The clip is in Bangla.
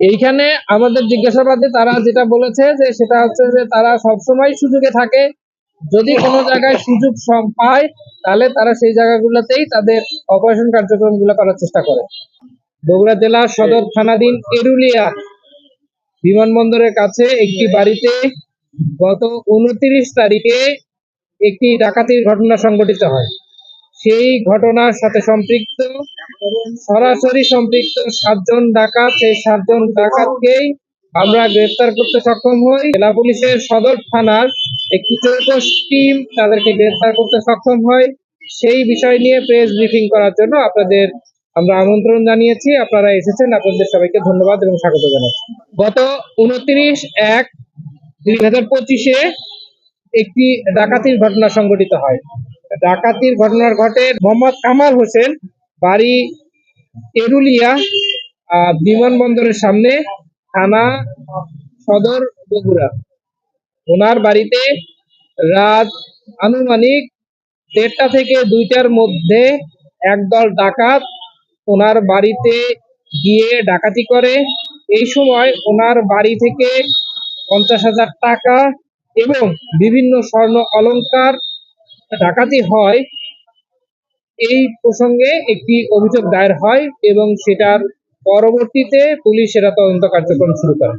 এইখানে আমাদের জিজ্ঞাসাবাদে তারা যেটা বলেছে যে সেটা হচ্ছে যে তারা সবসময় সুযোগে থাকে। যদি কোনো জায়গায় সুযোগ পায়, তাহলে তারা সেই জায়গাগুলোতেই তাদের অপারেশন কার্যক্রমগুলো করার চেষ্টা করে। বগুড়া জেলা সদর থানাধীন এরুলিয়া বিমানবন্দরের কাছে একটি বাড়িতে গত উনত্রিশ তারিখে একটি ডাকাতির ঘটনা সংঘটিত হয়। সেই ঘটনার সাথে সম্পৃক্ত সরাসরি সম্পৃক্ত সাতজন ডাকাত, সেই সাতজন ডাকাতকেই আমরা গ্রেফতার করতে সক্ষম হই। জেলা পুলিশের সদর থানার একটি চৌকস টিম তাদেরকে গ্রেফতার করতে সক্ষম হয় সেই বিষয় নিয়ে প্রেস ব্রিফিং করার জন্য আপনাদের আমরা আমন্ত্রণ জানিয়েছি। আপনারা এসেছেন, আপনাদের সবাইকে ধন্যবাদ এবং স্বাগত জানাচ্ছি। গত উনত্রিশ এক দুই হাজার পঁচিশে একটি ডাকাতির ঘটনা সংঘটিত হয়। ডাকাতির ঘটনার ঘটে মোহাম্মদ কামাল হোসেন, বাড়ি এরুলিয়া বিমানবন্দরের সামনে, থানা সদর বগুড়া। ওনার বাড়িতে রাত আনুমানিক দেড়টা থেকে দুইটার মধ্যে একদল ডাকাত ওনার বাড়িতে গিয়ে ডাকাতি করে। এই সময় ওনার বাড়ি থেকে পঞ্চাশ হাজার টাকা এবং বিভিন্ন স্বর্ণ অলংকার ডাকাতি হয়, এই প্রসঙ্গে একটি অভিযোগ দায়ের হয় এবং সেটার পরবর্তীতে পুলিশ সেটা তদন্ত কার্যক্রম শুরু করে।